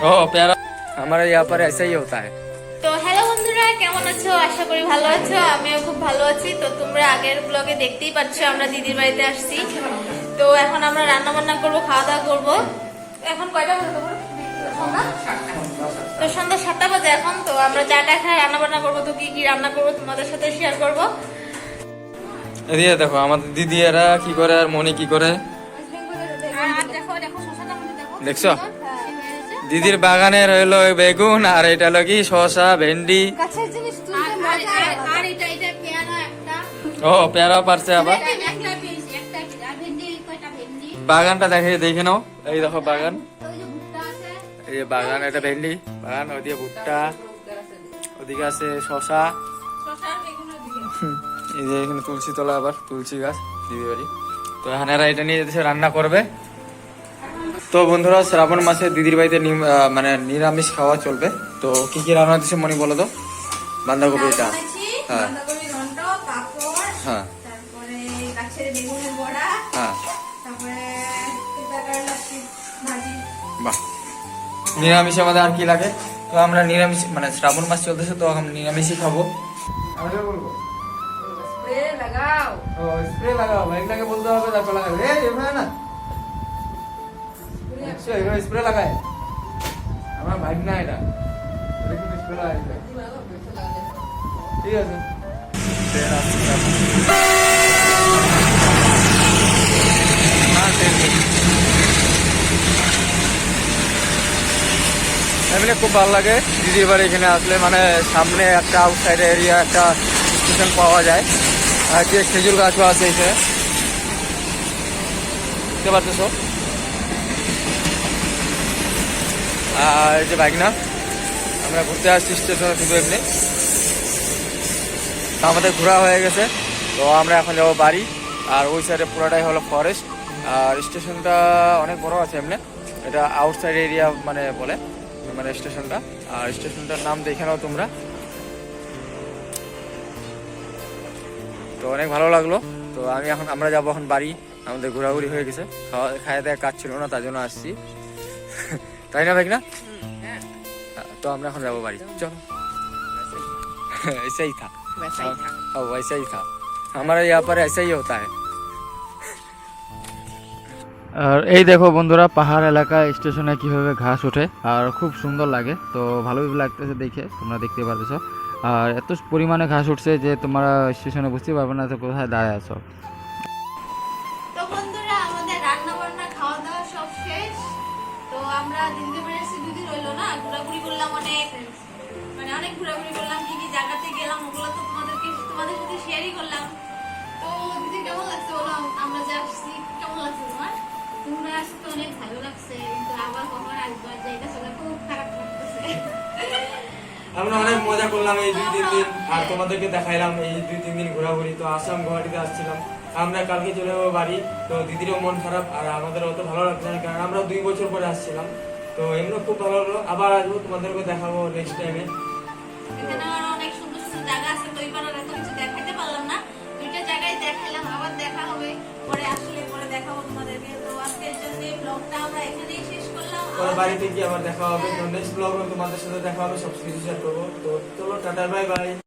ओ प्यारा हमारे यहाँ पर ऐसा ही होता है তো হ্যালো বন্ধুরা কেমন আছো আশা করি ভালো আছো আমিও খুব ভালো আছি তো তোমরা আগের ব্লগে দেখতেই পাচ্ছ আমরা দিদির বাড়িতে আসছি তো এখন আমরা রান্না বান্না করবো খাওয়া দাওয়া করবো এখন কয়টা বাজে তোমার? সন্ধ্যা? তো সন্ধ্যা সাতটা বাজে এখন তো আমরা চাটা খাই রান্না বান্না করবো তো কি কি রান্না করবো তোমাদের সাথে শেয়ার করবো এদিকে দেখো আমাদের দিদি এরা কি করে আর মনি কি করে আর দেখো দেখো শসাটা মধ্যে দেখো দেখছো দিদির বাগানে রইল বেগুন আর এটা হলো কি শসা ভেন্ডি। গাছের জিনিস আর- তুলতে আর- মজা আর- আর এটা এটা পেয়ারা একটা। ও পেয়ারা পারছে আবার। বাগানটা দেখে দেখে নাও। এই দেখো বাগান। ওই যে ভুট্টা আছে। এই যে বাগান এটা ভেন্ডি বাগান ওদিকে ভুট্টা। ওদিকে আছে শসা। এই যে এখানে তুলসী তলা আবার তুলসী গাছ দিদি বাড়ি তো হানারা এটা নিয়ে এসে রান্না করবে। তো বন্ধুরা শ্রাবণ মাসে দিদির বাড়িতে মানে নিরামিষ খাওয়া চলবে। তো কি কি রান্না দিচ্ছে মনে বলো তো? বাঁধাকপি এটা বানাচ্ছি, হ্যাঁ। হ্যাঁ। হ্যাঁ। বাহ। নিরামিষ আমাদের আর কি লাগে? তো আমরা নিরামিষ মানে শ্রাবণ মাস চলতেছে তো আমরা নিরামিষই খাব। আমরা বলব। স্প্রে লাগাও। ও স্প্রে লাগাও বাইক লাগে বলতে হবে তারপর লাগাবে। না। নেই। এমনি খুব ভালো লাগে। দিদি এবার এখানে আসলে মানে সামনে একটা আউটসাইড এরিয়া একটা স্টেশন পাওয়া যায়। আর যে খেজুর গাছও আছে এখানে দেখতে পাচ্ছ আর যে বাইক না আমরা ঘুরতে আসছি স্টেশনে শুধু এমনি। আমাদের ঘোরা হয়ে গেছে, তো আমরা এখন যাব বাড়ি, আর ওই সাইডে পুরোটাই হলো ফরেস্ট আর স্টেশনটা অনেক বড় আছে এমনি। এটা আউটসাইড এরিয়া মানে বলে মানে স্টেশনটা। আর স্টেশনটার নাম দেখে নাও তোমরা। তো অনেক ভালো লাগল, তো আমি এখন, আমরা যাব এখন বাড়ি, আমাদের ঘোরাঘুরি হয়ে গেছে। খাওয়া খাওয়া দাওয়া কাজ ছিল না, তার জন্য আসছি। তাই না ভাই না তো আমরা এখন যাবো বাড়ি চলো ऐसा ही था वैसा ही था हाँ वैसा ही था हमारे यहाँ पर ऐसा ही होता है আর এই দেখো বন্ধুরা পাহাড় এলাকা স্টেশনে কিভাবে ঘাস ওঠে আর খুব সুন্দর লাগে তো ভালোই লাগতেছে দেখে তোমরা দেখতে পারতেছো আর এত পরিমাণে ঘাস উঠছে যে তোমরা স্টেশনে বুঝতে পারবে না তো কোথায় দাঁড়ায় আছো না ঘোরাঘুরি করলাম অনেক। মানে অনেক ঘোরাঘুরি করলাম কি কি জায়গাতে গেলাম ওগুলো তো তোমাদেরকে তোমাদের সাথে শেয়ারই করলাম। তো দিদি কেমন লাগছে বলো? আমরা যে আসছি কেমন লাগছে তোমার? তোমরা আসতে তো অনেক ভালো লাগছে কিন্তু আবার কখন আসবার জায়গা চলে খুব খারাপ লাগতেছে। আমরা অনেক মজা করলাম এই দুই তিন দিন আর তোমাদেরকে দেখাইলাম এই দুই তিন দিন ঘোরাঘুরি। তো আসাম গুয়াহাটিতে আসছিলাম। আমরা কালকে চলে যাব বাড়ি তো দিদিরও মন খারাপ আর আমাদের অত ভালো লাগছে না কারণ আমরা দুই বছর পরে আসছিলাম। তো এমনি খুব ভালো হলো আবার আসব তোমাদেরকে দেখাবো নেক্সট টাইমে এখানে আরও অনেক সুন্দর সুন্দর জায়গা আছে তো এবার আর এত কিছু দেখাতে পারলাম না। দুইটা জায়গায় দেখাইলাম আবার দেখা হবে। পরে আসলে পরে দেখাবো তোমাদেরকে। তো আজকের জন্য ব্লগটা আমরা এখানেই শেষ করলাম। পরে বাড়িতে গিয়ে আবার দেখা হবে। তো নেক্সট ব্লগে তোমাদের সাথে দেখা হবে সব কিছু শেয়ার করব। তো চলো টাটা বাই বাই